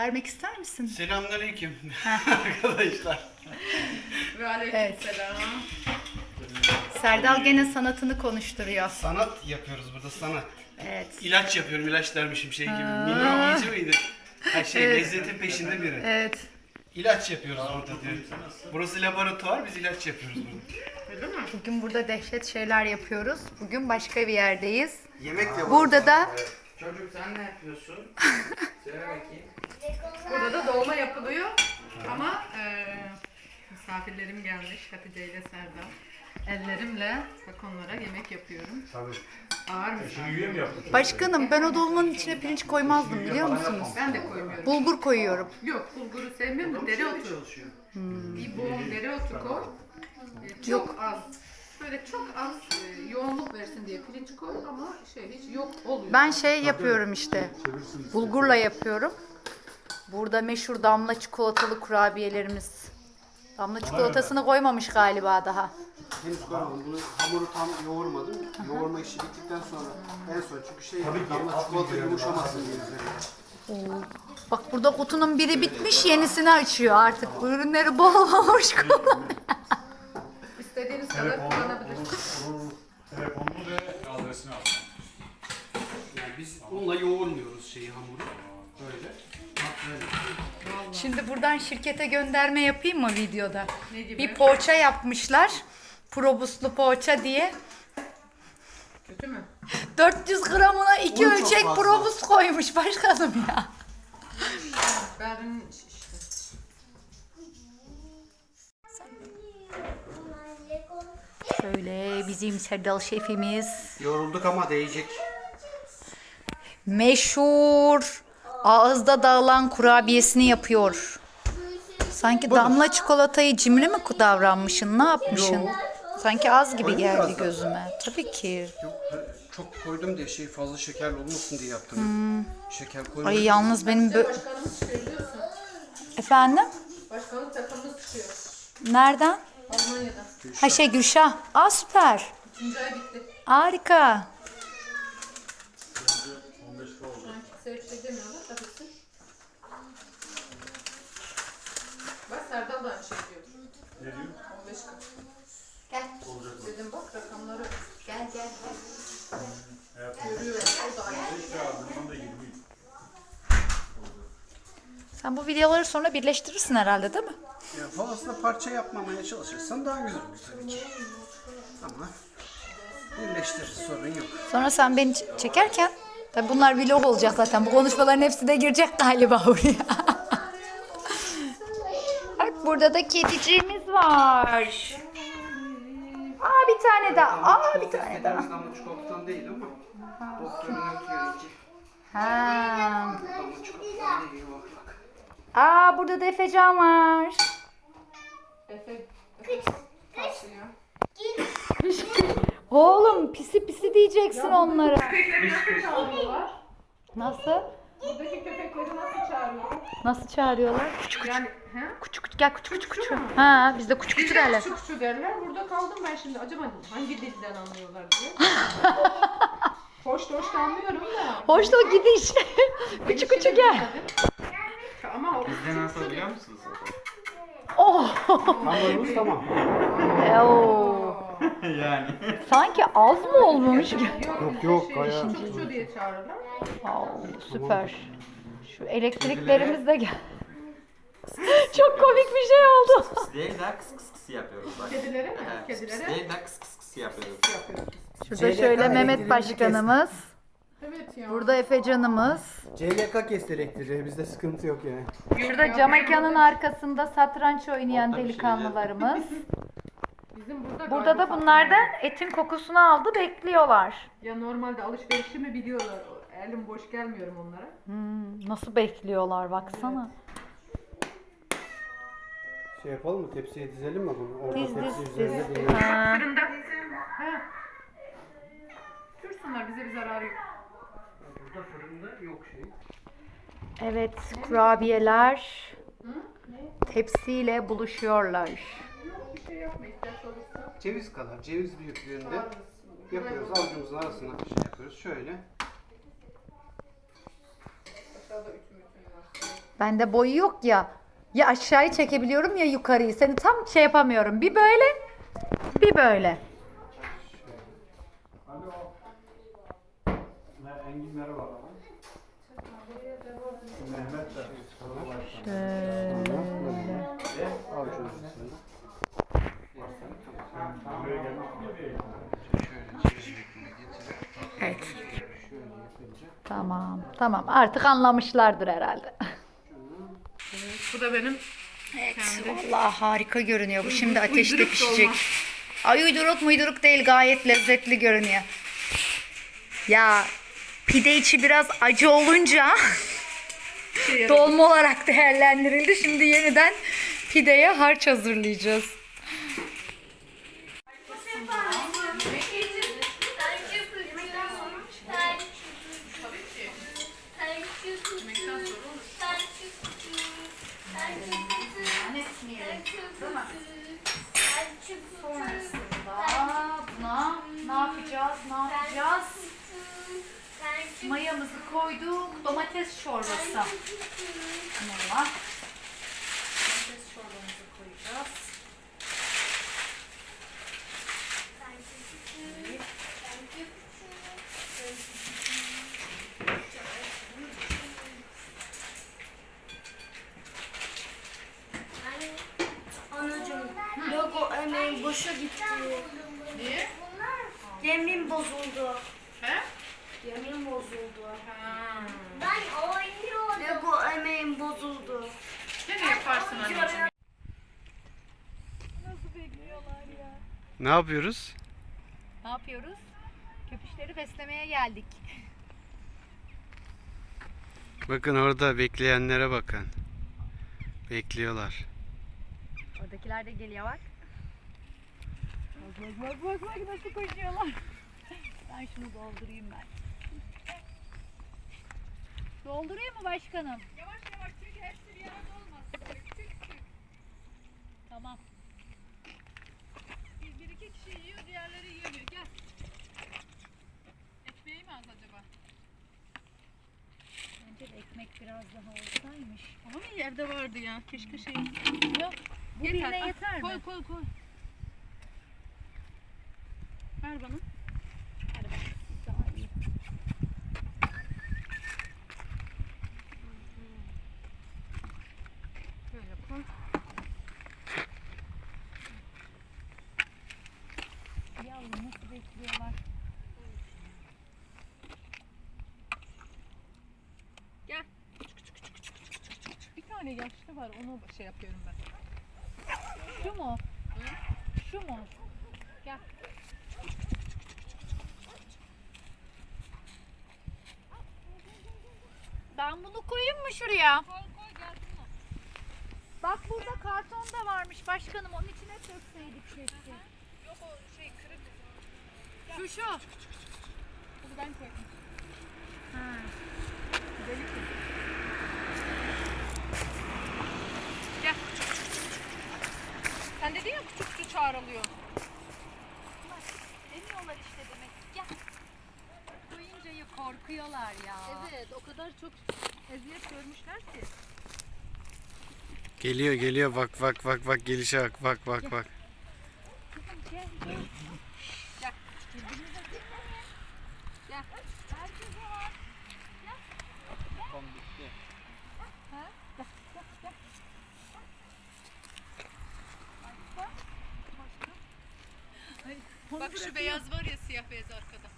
vermek ister misin? Selamünaleyküm arkadaşlar. Ve aleykümselam. Serdal gene sanatını konuşturuyor. Sanat yapıyoruz burada sanat. Evet. İlaç yapıyorum ilaç dermişim şey gibi. Mimar iyice miydi? Ha şey lezzetin peşinde biri. Evet. İlaç yapıyoruz burada diyor. Burası laboratuvar biz ilaç yapıyoruz burada. Bugün burada dehşet şeyler yapıyoruz. Bugün başka bir yerdeyiz. Yemek yapıyoruz. Burada da Çocuk sen ne yapıyorsun? Söyle bakayım. Burada da dolma yapılıyor. Ama eee misafirlerim gelmiş Hatice ile Serdar. Ellerimle bak onlara yemek yapıyorum. Tabii. Ağır misafir. başkanım ben o dolmanın içine pirinç koymazdım biliyor musunuz? Ben de koymuyorum. Bulgur koyuyorum. Yok bulguru sevmiyorum dereotu. çalışıyor. Bir bol dereotu koy. Ee, çok az. Böyle çok az e, yoğunluk versin diye pirinç koy ama şey hiç yok oluyor. Ben şey yapıyorum işte. Bulgurla yapıyorum. Burada meşhur damla çikolatalı kurabiyelerimiz. Damla çikolatasını koymamış galiba daha. Henüz koymadım. Bunu hamuru tam yoğurmadım. Yoğurma işi bittikten sonra en son çünkü şey damla çikolata yumuşamasın diye üzerine. Bak burada kutunun biri bitmiş yenisini açıyor artık. Bu ürünleri bol olmuş kullan. İstediğiniz kadar kullanabilirsiniz. Telefonunu ve adresini al. Yani biz unla yoğurmuyoruz şeyi hamuru. Böyle. Bak böyle. Şimdi buradan şirkete gönderme yapayım mı videoda? Ne gibi? Bir poğaça yapmışlar. Probuslu poğaça diye. Kötü mü? 400 gramına iki çok ölçek fazla. probus koymuş başkanım ya. Ben. Şöyle bizim Serdal şefimiz. Yorulduk ama değecek. Meşhur ağızda dağılan kurabiyesini yapıyor. Sanki damla çikolatayı cimri mi davranmışsın? Ne yapmışsın? Sanki az gibi geldi gözüme. Tabii ki. Yok çok koydum diye şey fazla şekerli olmasın diye yaptım. Şeker koymadım. Ay yalnız benim bö- Başkanımız çıkıyor biliyorsun. Efendim? Başkanlık takımımız çıkıyor. Nereden? Almanya'dan. Ha şey Gülşah. Aa süper. İkinci ay bitti. Harika. Sevk edemiyorlar tabii ki. Bak Serdal da aynı şey diyor. Ne diyor? 15 kat. Gel. Dedim bak rakamları Gel gel. görüyor. O da aynı. Ya bundan da 20. Sen bu videoları sonra birleştirirsin herhalde değil mi? Ya fazla parça yapmamaya çalışırsan daha güzel olur tabii ki. Ama birleştirir sorun yok. Sonra sen beni ç- çekerken Tabi bunlar vlog olacak zaten. Bu konuşmaların hepsi de girecek galiba buraya. Burada da kediciğimiz var. Aa bir tane daha. Aa bir tane daha. Damla çikolatadan değil ama doktorun ötüyor ki. Ha. Aa burada da Efecan var. Efe. Oğlum pisi pisi diyeceksin onlara. Çağırıyorlar? Nasıl? Buradaki köpekleri nasıl çağırıyorlar? Nasıl çağırıyorlar? Küçük Yani he? küçük küçük gel küçük küçük küçük. Ha bizde küçük küçük derler. Küçük şu derler. Burada kaldım ben şimdi. Acaba hangi dilden anlıyorlar diye. hoş hoş da anlıyorum da. Hoş da o gidiş. küçük küçük gel. Ama o Bizde nasıl biliyor musunuz? Oh. Hamurumuz tamam. Oo. yani. Sanki az mı olmuş? yok yok, şey, bayağı. Çuçu diye çağırırlar. Oo, süper. Şu elektriklerimiz de gel. Çok komik bir şey oldu. Kıs kıs kıs kıs yapıyoruz bak. Kedilere mi? Evet, kıs kıs Kedilere değil daha kıs kıs kıs yapıyoruz. yapıyoruz. Şurada şöyle Mehmet Başkanımız. Evet ya. Burada Efecanımız. CLK kesti elektriği bizde sıkıntı yok yani. Şurada Jamaika'nın arkasında satranç oynayan bir delikanlılarımız. Bizim burada Burada da galiba bunlar da etin kokusunu aldı bekliyorlar. Ya normalde alışverişimi biliyorlar. Elim boş gelmiyorum onlara. Hmm, nasıl bekliyorlar baksana. Şey yapalım mı tepsiye dizelim mi bunu? Orada Diz tepsi diz üzerinde diz. Ha. Fırında. Ha. Dursunlar bize bir zararı yok. Burada fırında yok şey. Evet kurabiyeler tepsiyle buluşuyorlar. Bir şey yapma ihtiyaç olursa. Ceviz kadar, ceviz büyüklüğünde yapıyoruz. Avucumuzun arasına şey yapıyoruz. Şöyle. Aşağıda var. Bende boyu yok ya. Ya aşağıyı çekebiliyorum ya yukarıyı. Seni tam şey yapamıyorum. Bir böyle, bir böyle. Alo. Engin merhaba. Mehmet de. Al çocuk seni. Buraya gelmek mi değil? Evet. Tamam, tamam. Artık anlamışlardır herhalde. Bu da benim Evet, vallahi harika görünüyor bu. Şimdi ateşte uyduruk pişecek. Ay uyduruk muyduruk değil, gayet lezzetli görünüyor. Ya pide içi biraz acı olunca şey dolma olarak değerlendirildi. Şimdi yeniden pideye harç hazırlayacağız. 감. Ne yapıyoruz? Ne yapıyoruz? Köpüşleri beslemeye geldik. Bakın orada bekleyenlere bakın. Bekliyorlar. Oradakiler de geliyor bak. Bak bak bak bak bak nasıl koşuyorlar. Ben şunu doldurayım ben. Doldurayım mı başkanım? Yavaş yavaş çünkü hepsi bir arada olmaz. Tamam. İki kişi yiyor, diğerleri yiyemiyor. Gel. Ekmeği mi az acaba? Bence de ekmek biraz daha olsaymış. Ama yerde vardı ya? Keşke şey. Yok. Bu birine Ah, yeter koy, mi? Koy koy Ver bana. Daha iyi. Böyle koy. Yavrum nasıl bekliyorlar? Bir tane yaşlı var onu şey yapıyorum ben. Şu mu? Şu mu? Gel. Ben bunu koyayım mı şuraya? Koy koy gelsin. Bak burada karton da varmış başkanım. Onun içine sökseydik keşke. Yok o şey kırık. Şu şu. Bunu ben koydum. Ha. Gel. Sen dedin ya küçük küçük çağrılıyor. Demiyorlar işte demek. Gel. Koyunca korkuyorlar ya. Evet o kadar çok eziyet görmüşler ki. Geliyor geliyor bak bak bak bak gelişe bak bak bak bak. Gel. Gel. Bak şu beyaz var ya siyah beyaz arkada.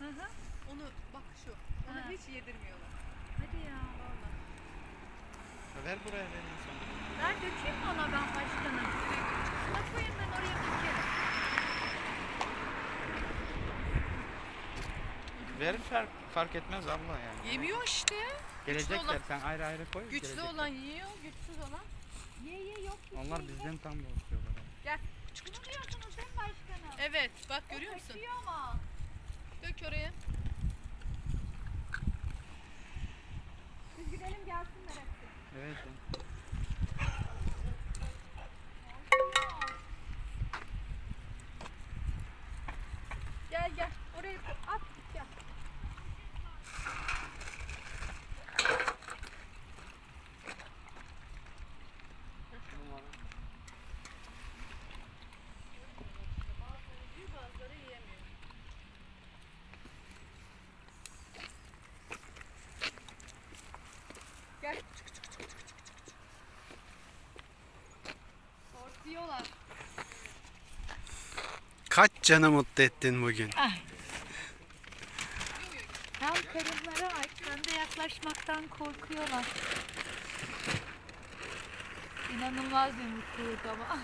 Onu bak şu. Onu hiç yedirmiyorlar. Hadi ya. Ver buraya Ver dökeyim mi ona ben başkanım? Şuna koyayım ben oraya dökerim. Ver fark, fark etmez abla yani. Yemiyor işte. Gelecekler olan- sen ayrı ayrı koy. Güçlü gelecekler. olan yiyor, güçsüz olan. Ye ye yok Onlar şey. bizden tam bozuyorlar. Bunu diyorsunuz değil mi başkanım? Evet, bak görüyor musun? Kaçıyor ama. Dök oraya. Biz gidelim gelsinler hepsi. Evet. Gel gel. Oraya at. Canı mutlu ettin bugün. Tam karınlara aç. Ben de yaklaşmaktan korkuyorlar. İnanılmaz bir mutluluk ama.